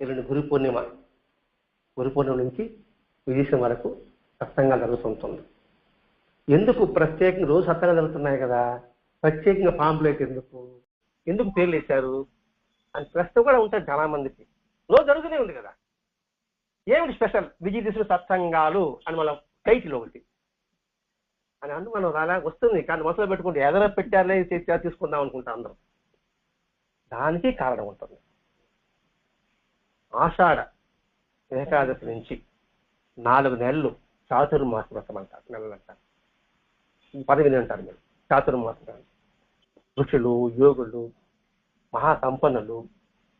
ఎల్లుండి గురు పూర్ణిమ గురు పూర్ణిమ నుంచి విదేశం వరకు సత్సంగాలు జరుగుతుంటుంది. ఎందుకు ప్రత్యేకంగా రోజు సత్సంగాలు జరుగుతున్నాయి కదా? ప్రత్యేకంగా పాంప్లెట్ ఎందుకు? ఎందుకు పేర్లు వేశారు? అని ప్రశ్న కూడా ఉంటుంది చాలా మందికి రోజు జరుగుతూనే ఉంది కదా. ఏమిటి స్పెషల్? విజయ దిశ సత్సంగాలు అని మన టైటిల్ ఒకటి. అని అందు మనం అలా వస్తుంది. కానీ మనసులో పెట్టుకుంటే ఎదర పెట్టారనే తీసుకుందాం అనుకుంటాం అందరం. దానికి కారణం ఉంటుంది. ఆషాఢ ఏకాదశి నుంచి నాలుగు నెలలు చాతుర్మాస వ్రతం అంటారు నెలలు అంటారు. పదవిని పదవి అంటారు మీరు చాతుర్మాస ఋషులు యోగులు మహాసంపన్నులు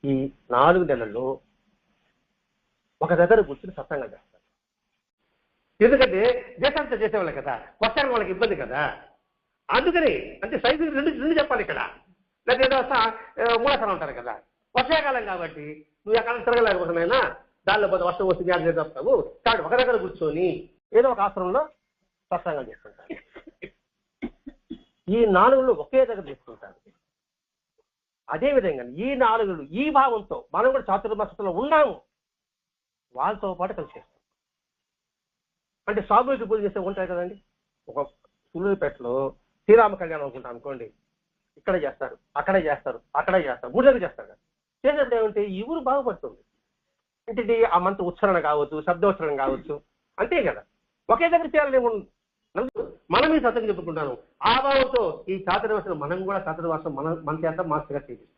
ఈ నాలుగు నెలల్లో ఒక దగ్గర కూర్చుని సత్సంగం చేస్తారు. ఎందుకంటే దేశాంత చేసేవాళ్ళు కదా కొత్త వాళ్ళకి ఇబ్బంది కదా. అందుకని అంటే సైజు రెండు రెండు చెప్పాలి ఇక్కడ. లేదా ఏదో స- ఉంటారు కదా. వర్షాకాలం కాబట్టి నువ్వు ఎక్కడ తిరగలేకపోతున్నాయినా దానిలో పోతే వర్షం వస్తే యాడ్ చెప్తావు కాబట్టి ఒక దగ్గర కూర్చొని ఏదో ఒక ఆశ్రమంలో సత్సంగం చేసుకుంటారు ఈ నాలుగులో ఒకే దగ్గర తీసుకుంటారు అదేవిధంగా ఈ నాలుగులు ఈ భావంతో మనం కూడా చాతుర్మాసంలో ఉన్నాము. వాళ్ళతో పాటు కలిసి చేస్తాం. అంటే సామూహిక పూజ చేసే ఉంటాయి కదండి. ఒక సులువుపేటలో శ్రీరామ కళ్యాణం అనుకుంటాం అనుకోండి. ఇక్కడ చేస్తారు అక్కడే చేస్తారు అక్కడే చేస్తారు మూడు దగ్గర చేస్తారు కదా. చేసినప్పుడు ఏమంటే ఈ ఊరు బాగుపడుతుంది. అంటే ఆ మంత్ర ఉచ్చారణ కావచ్చు శబ్దోచ్చరణ కావచ్చు అంతే కదా. ఒకే దగ్గర చేయాలని మనం ఈ సత్యం చెప్పుకుంటాను. ఆ భావంతో ఈ చాతుర్వాసం మనం కూడా చాతుర్వాసం మన మన చేత మాస్టర్గా చేపిస్తున్నాం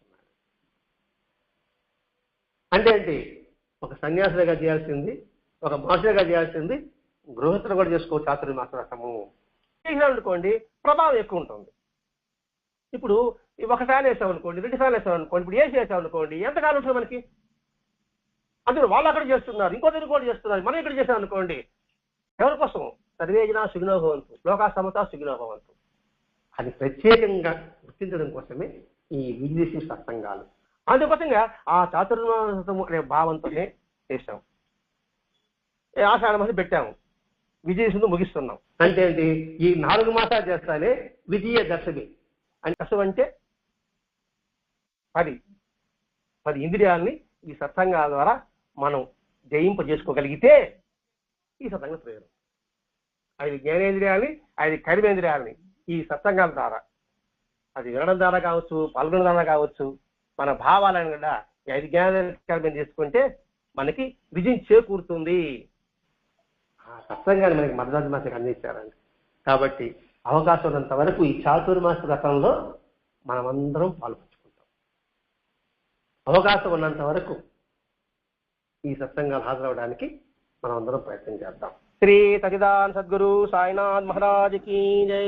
అంటే ఏంటి? ఒక సన్యాసులుగా చేయాల్సింది ఒక మాస్టర్గా చేయాల్సింది గృహస్థులు కూడా చేసుకోవచ్చు చేసినా అనుకోండి ప్రభావం ఎక్కువ ఉంటుంది. ఇప్పుడు ఒకసారి ఒక ఫ్యాన్ వేసాం అనుకోండి రెండు ఫ్యాన్ వేసాం అనుకోండి ఇప్పుడు ఏసీ వేసాం అనుకోండి ఎంతకాలం ఉంటుంది మనకి? అందులో వాళ్ళు అక్కడ చేస్తున్నారు ఇంకో దగ్గర కూడా చేస్తున్నారు మనం ఇక్కడ చేసాం అనుకోండి ఎవరి కోసం? సర్వేజన సుగినోభవంతు లోకా సమత సుగినోభవంతు అది ప్రత్యేకంగా గుర్తించడం కోసమే ఈ విద్వేషి సత్సంగాలు. అందుకోసంగా ఆ చాతుర్మాసము అనే భావంతోనే చేసాం ఆషాఢ మాసం పెట్టాము. విజయసుందు ముగిస్తున్నాం. అంటే ఏంటి? ఈ నాలుగు మాసాలు చేస్తానే విజయ దశమి. అంటే దశం అంటే పది పది ఇంద్రియాలని ఈ సత్సంగాల ద్వారా మనం జయింపజేసుకోగలిగితే ఈ సత్సంగ ప్రయోజనం ఐదు జ్ఞానేంద్రియాలని ఐదు కర్మేంద్రియాలని ఈ సత్సంగాల ద్వారా అది వినడం ద్వారా కావచ్చు పాల్గొనడం ద్వారా కావచ్చు మన భావాలను కూడా ఈ ఐదు జ్ఞానేంద్రియాలు చేసుకుంటే మనకి విజయం చేకూరుతుంది. ఆ సత్సంగాన్ని మనకి మద్దతు మాసకి అందించారండి. కాబట్టి అవకాశం ఉన్నంత వరకు ఈ చాతుర్మాస రథంలో మనమందరం పాల్పంచుకుంటాం అవకాశం ఉన్నంత వరకు ఈ సత్సంగాలు హాజరవడానికి మనం అందరం ప్రయత్నం చేద్దాం. శ్రీ సచిదాన్ సద్గురు సాయినాథ్ మహారాజ్ కీ జై.